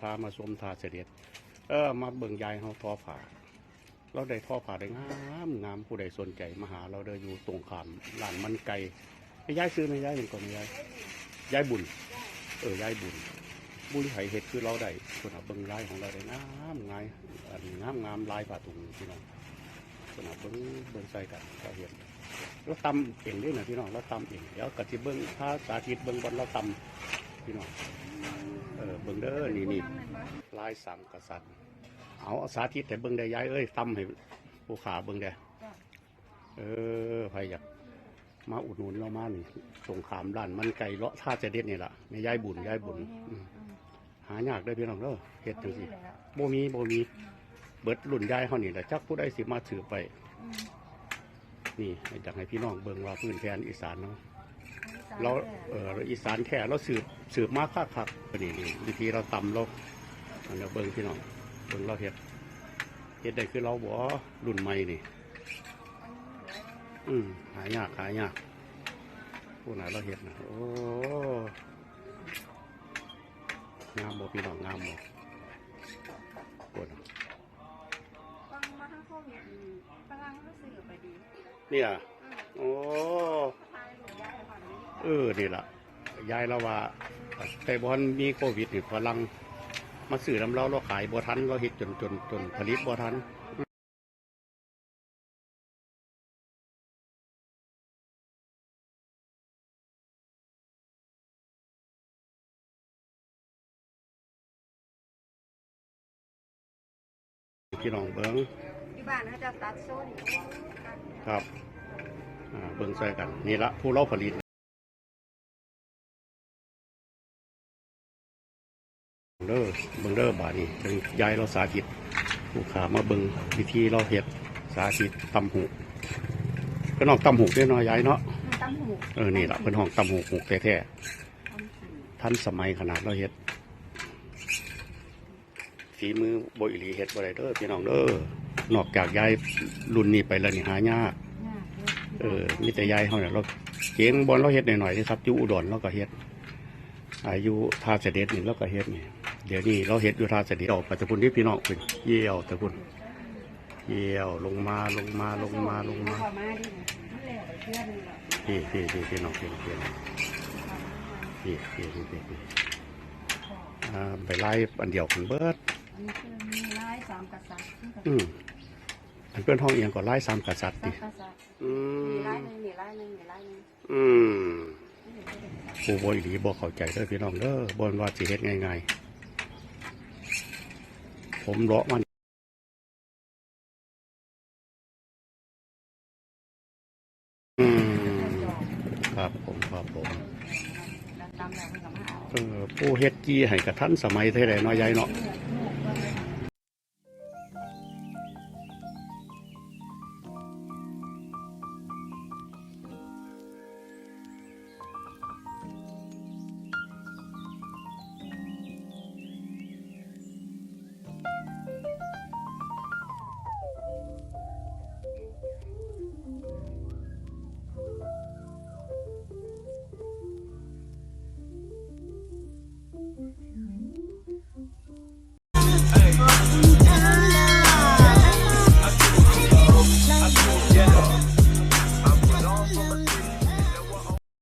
พามาชมทาเสด็จ เออ มาเบิ่งยายเฮาทอผ้าเราได้ทอผ้าได้งามงามผู้ใดสนใจมาหา เราเด้ออยู่ตรงขามร้านมันไก่ให้ยายซื้อไหมยายเห็นก่อนไหมยายยายบุญ เออยายบุญบุญไผเฮ็ดคือเราได้คนเอาเบิ่งลายของเราได้งามงายอันงามงามลายผ้าถุงพี่น้องคนเอาเบิ่งเบิ่งใส่กันก็เห็นเราตำเองด้วยนะพี่น้องเราตำเองเดี๋ยวกะทิเบิ่งถ้าสาธิตเบิ่งบนเราตำพี่น้อง เออเบิ่งเด้อนี่นี่ลายสามกษัตริย์ เอาสาธิตแต่เบิ่งได้ย้ายเอ้ยตำให้ผู้ขาเบิ่งได้เออใครอยากมาอุดหนุนเรามานี่สงขามด้านมันไก่เลาะท่าจเด็ดนี่ล่ะในย้ายบุญย้ายบุญหายากได้พี่น้องเด้อเฮ็ดจังซี่บ่มีบ่มีเบิดรุ่นย้ายเฮานี่แหละจักผู้ใดสิมาถือไป นี่อยากให้พี่น้องเบิ่งว่าพื้นแผ่นอีสานเนาะ เราเออเราอีสานแท้เราสืบสืบมาคักคักๆนี่นี่วิธีเราตำเราอันเราเบิ่งพี่น้องเบิ่งเราเฮ็ดเฮ็ดได้คือเราบ่รุ่นใหม่นี่ อืมหายากหายากผู้ไหนเราเฮ็ดนะโอ้งามบ่พี่น้องงามบ่ปวดฟังมาทั้งโควิดฝรั่งก็ซื้อไปดีเนี่ยโอ้ เออนี่ล่ะ ยายเราว่าแต่บอนมีโควิดนี่ฝรั่งมาซื้อน้ำเราเราขายบ่ทันเราเฮ็ดจนจนจนผลิตบ่ทันพี่น้องเบิ้งที่บ้านเขาจะตัดโซ่นี่ตัดครับอ่าเบิ้งใส่กัน นี่ละผู้เราผลิต เด้อเบิ้งเด้อบาดนี้ถึงยายเราสาธิตผู้ขามาเบิ้งวิธีเราเฮ็ดสาธิตตำหูก็น้องตำหูได้เน้อยยายเนาะมันตั้มหูเออนี่ละเป็นห้องตำหูหูแท้ตั้มหูๆทันสมัยขนาดเราเฮ็ดฝีมือโบอิลีเฮ็ดบ่ได้เด้อพี่น้องเด้อนอกจากยายรุ่นนี้ไปแล้วนี่หายากเออมีแต่ยายเขาเนี่ยเราเก่งบอลเราเฮ็ดหน่อยๆนะครับอยู่อุดรเราก็เฮ็ดอายุท่าเสด็จนี่เราก็เฮ็ดนี่ เดี๋ยวนี้เราเฮ็ดอยู่ท่าเสด็จออกปัจจุบันที่พี่น้องเป็นเยี่ยวตะพุ่นเยี่ยวลงมาลงมาลงมาลงมานแล้วไปเพื่อนนี่พี่พี่พี่พี่น้องพี่พี่น้องพี่พี่พี่พี่พี่ไปไล่อันเดียวกันเบิดอันนี้คือมีลายสามกริย์ที่กับอืมอันเพื่อนห้องเอียงก็ไล่สามกษัตริย์ดิมกษัตริย์อืมีมลายหนึ่งมีลายหนึ่งมีลายหนึ่งอืมผู้บริหลีบอกเข้าใจเด้อพี่น้องเด้อบนว่าสิเฮ็ดง่ายๆ ผมเลาะมันอืมครับผมครับผมแล้วตำแล้วมันก็มาเอาเออผู้เฮ็ดกี้ให้กับท่านสมัยเท่าไรน้อยใหญ่เนาะ